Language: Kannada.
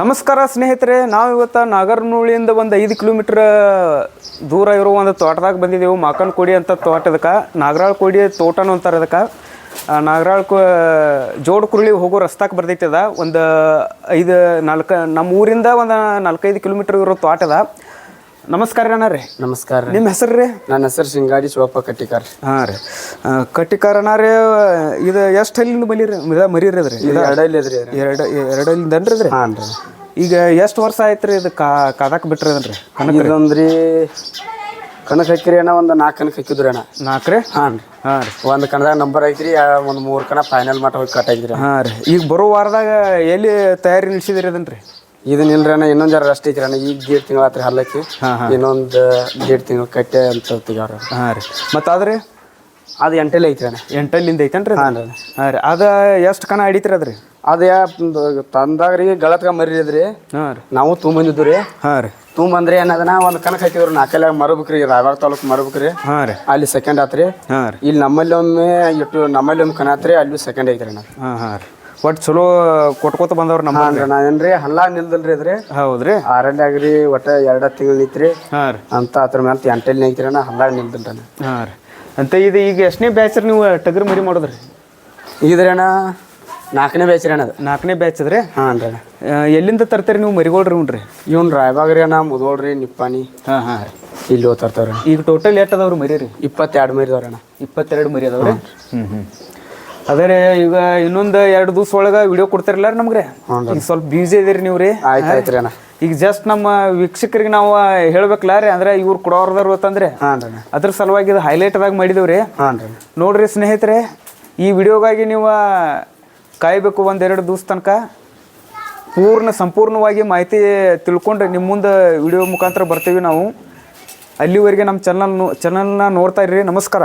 ನಮಸ್ಕಾರ ಸ್ನೇಹಿತರೆ ನಾವು ಇವತ್ತು ನಾಗರನೂಳಿಯಿಂದ ಒಂದು ಐದು ಕಿಲೋಮೀಟ್ರ್ ದೂರ ಇರೋ ಒಂದು ತೋಟದಾಗ ಬಂದಿದ್ದೆವು ಮಾಕನ್ ಕೋಡಿ ಅಂತ ತೋಟದಕ್ಕೆ ನಾಗರಾಳ್ ಕೋಡಿ ತೋಟನು ಅಂತಾರೆ ಅದಕ್ಕೆ. ನಾಗರಾಳ್ ಕೋ, ಜೋಡ್ ಕುರುಳಿ ಹೋಗೋ ರಸ್ತಾಕ್ ಬರ್ತೈತೆ ಅದ. ಒಂದು ಐದು, ನಾಲ್ಕು ನಮ್ಮ ಊರಿಂದ ಒಂದು ನಾಲ್ಕೈದು ಕಿಲೋಮೀಟ್ರ್ ಇರೋ ತೋಟ ಅದ. ನಮಸ್ಕಾರ ಅಣ್ಣ ರೀ. ನಮಸ್ಕಾರ ನಿಮ್ಮ ಹೆಸರು ರೀ? ನನ್ನ ಹೆಸರು ಶಿಂಗಾಡಿ ಶಿವಪ್ಪ ಕಟ್ಟಿಕಾರ್. ಹಾಂ ರೀ. ಕಟ್ಟಿಕಾರ ರೀ ಇದು ಎಷ್ಟು ಹಲ್ಲಿಂದ ಬಲಿರಿ ಮರಿ ಮರೀರಿ ಅದ್ರಿ? ಇದು ಎರಡಲ್ಲಿ ಇದ್ರಿ ಎರಡು ಎರಡಲ್ಲಿಂದನ್ರಿ ಅದ್ರಿ? ಹಾಂ ರೀ. ಈಗ ಎಷ್ಟು ವರ್ಷ ಆಯ್ತು ರೀ ಇದು ಕಾ ಕಾದಾಕ್ ಬಿಟ್ರಿ ಅದನ್ರಿ? ಇದೊಂದ್ರಿ ಕಣಕ್ ಹಾಕಿರಿ ಅಣ್ಣ ಒಂದು ನಾಲ್ಕು ಕಣಕ್ ಹಾಕಿದ್ರಿ ಅಣ್ಣ. ನಾಲ್ಕು ರೀ? ಹಾಂ ರೀ. ಹಾಂ ರೀ. ಒಂದು ಕಣದಾಗ ನಂಬರ್ ಐತ್ರಿ ಒಂದು ಮೂರು ಕಣ ಫೈನಲ್ ಮಟ್ಟ ಹೋಗಿ ಕಟ್ ಆಗಿದ್ರಿ ಹಾಂ ರೀ. ಈಗ ಬರೋ ವಾರದಾಗ ಎಲ್ಲಿ ತಯಾರಿ ನಿಲ್ಸಿದಿರಿ ಅದನ್ರಿ? ಇದನ್ನ ಇಲ್ರಿ ಅಣ್ಣ ಇನ್ನೊಂದು ಜರ ರಸ್ಟ್ ಐತ್ರಿ ಅಣ್ಣ. ಈಗ ದೇಡ್ ತಿಂಗಳ ಆತ್ರಿ ಹಲ್ಲಕ್ಕಿ ಇನ್ನೊಂದು ದೇಡ್ ತಿಂಗಳ ಕಟ್ಟೆ ಅಂತ ತೆಗ್ಯಾರ ಹಾಂ ರೀ. ಮತ್ತು ಅದ್ರಿ ಅದು ಎಂಟಲ್ಲಿ ಐತ್ರಿ ಅಣ್ಣ. ಎಂಟಲ್ಲಿಂದ ಐತೇನ್ರಿ ಹಾ ರೀ ಹಾಂ ರೀ. ಅದು ಎಷ್ಟು ಕಣ ಹಿಡಿತೀರಿ ಅದ್ರಿ? ಅದು ಯಾ ರೀ ಗಳತ್ಕ ಮರಿದ್ರಿ ಹಾಂ ರೀ. ನಾವು ತೊಗೊಂಬಂದಿದ್ದು ರೀ ಹಾಂ ರೀ. ತುಂಬಂದ್ರೆ ಏನದನ ಒಂದು ಕಣಕ್ ಹಾಕಿದ್ರು ನಾಲ್ಕಲ್ಲ ಮರಬೇಕ್ರಿ ರಾಯಬಾಗ ತಾಲೂಕು ಮರಬೇಕ್ರಿ. ಹಾಂ ರೀ. ಅಲ್ಲಿ ಸೆಕೆಂಡ್ ಆತ್ರಿ. ಹಾಂ ರೀ. ಇಲ್ಲಿ ನಮ್ಮಲ್ಲಿ ಒಮ್ಮೆ ಇಟ್ಟು ನಮ್ಮಲ್ಲಿ ಒಮ್ಮೆ ಕಣಾತ್ರಿ ಅಲ್ಲಿ ಸೆಕೆಂಡ್ ಐತ್ರಿ ಅಣ್ಣ. ಹಾಂ ಹಾಂ ರೀ. ಒಟ್ಟು ಚಲೋ ಕೊಟ್ಕೋತ ಬಂದವ್ರು ನಮ್ಮ ಹಾನ್ರಿ ನಾವೇನ್ರಿ ಹಲ್ಲ ನಿಲ್ದಲ್ರಿ ಅದ್ರಿ. ಹೌದ್ರಿ? ಆರಂಡ್ ಆಗ್ರಿ ಒಟ್ಟ ಎರಡ ತಿಂಗಳು ನಿಂತ್ರಿ. ಹಾಂ ರೀ. ಅಂತ ಅದ್ರ ಮೇಲೆ ಎಂಟಲ್ಲಿ ನಿಂತ್ರಿ ಅಣ್ಣ ಹಲ್ಲ ನಿಲ್ದಲ್ರಿ ಹಾಂ ರೀ. ಅಂತ ಇದು ಈಗ ಎಷ್ಟನೇ ಬ್ಯಾಚ್ ನೀವು ಟಗರ್ ಮರಿ ಮಾಡೋದ್ರಿ? ಇದ್ರಿ ಅಣ್ಣ ನಾಲ್ಕನೇ ಬ್ಯಾಚ್ ರೀ ಅಣ್ಣ ಅದು. ನಾಲ್ಕನೇ ಬ್ಯಾಚ್ ಅದ್ರಿ? ಹಾಂ ರೀ ಅಣ್ಣ. ಎಲ್ಲಿಂದ ತರ್ತೀರಿ ನೀವು ಮರಿಗೋಳ್ರಿ ಹುಣ್ರಿ ಇವ್ನು ರಾಯಬಾಗ್ರಿ ಅಣ್ಣ ಮುದೋಳ್ರಿ ನಿಪ್ಪಾನಿ. ಹಾಂ ಹಾಂ ರೀ. ಇಲ್ಲಿ ಹೋಗ್ತಾರ್ತಾವ್ರಿ ಈಗ ಟೋಟಲ್ ಎಷ್ಟು ಅದಾವ್ರಿ ಮರಿ ರೀ? ಇಪ್ಪತ್ತೆರಡು ಮರಿ ಅಣ್ಣ. ಇಪ್ಪತ್ತೆರಡು ಮರಿ ಅದಾವ್ರಿ? ಹ್ಞೂ ಹ್ಞೂ ಅದೇ ರೀ ಈಗ ಇನ್ನೊಂದು ಎರಡು ದಿವಸ ಒಳಗೆ ವಿಡಿಯೋ ಕೊಡ್ತಿರಲ್ಲ ನಮ್ಗೆ ಈಗ ಸ್ವಲ್ಪ ಬ್ಯೂಸಿ ಇದೀರಿ ನೀವು ರೀ ಆಯ್ತು ಆಯ್ತು ರೀ ಅಣ್ಣ. ಈಗ ಜಸ್ಟ್ ನಮ್ಮ ವೀಕ್ಷಕರಿಗೆ ನಾವು ಹೇಳ್ಬೇಕಲ್ಲ ರೀ ಅಂದ್ರೆ ಇವ್ರು ಕೊಡೋರ್ದಾರು ಅಂತಂದ್ರೆ ಅದ್ರ ಸಲುವಾಗಿ ಇದು ಹೈಲೈಟ್ದಾಗ ಮಾಡಿದೇವ್ರಿ. ಹಾಂ ರೀ ನೋಡ್ರಿ ಸ್ನೇಹಿತರೆ ಈ ವಿಡಿಯೋಗಾಗಿ ನೀವು ಕಾಯಬೇಕು ಒಂದೆರಡು ದಿವಸ ತನಕ. ಪೂರ್ಣ ಸಂಪೂರ್ಣವಾಗಿ ಮಾಹಿತಿ ತಿಳ್ಕೊಂಡ್ರೆ ನಿಮ್ಮ ಮುಂದೆ ವಿಡಿಯೋ ಮುಖಾಂತರ ಬರ್ತೀವಿ ನಾವು. ಅಲ್ಲಿವರೆಗೆ ನಮ್ಮ ಚಾನಲ್ ಚಾನಲ್ನ ನೋಡ್ತಾ ಇರ್ರಿ. ನಮಸ್ಕಾರ.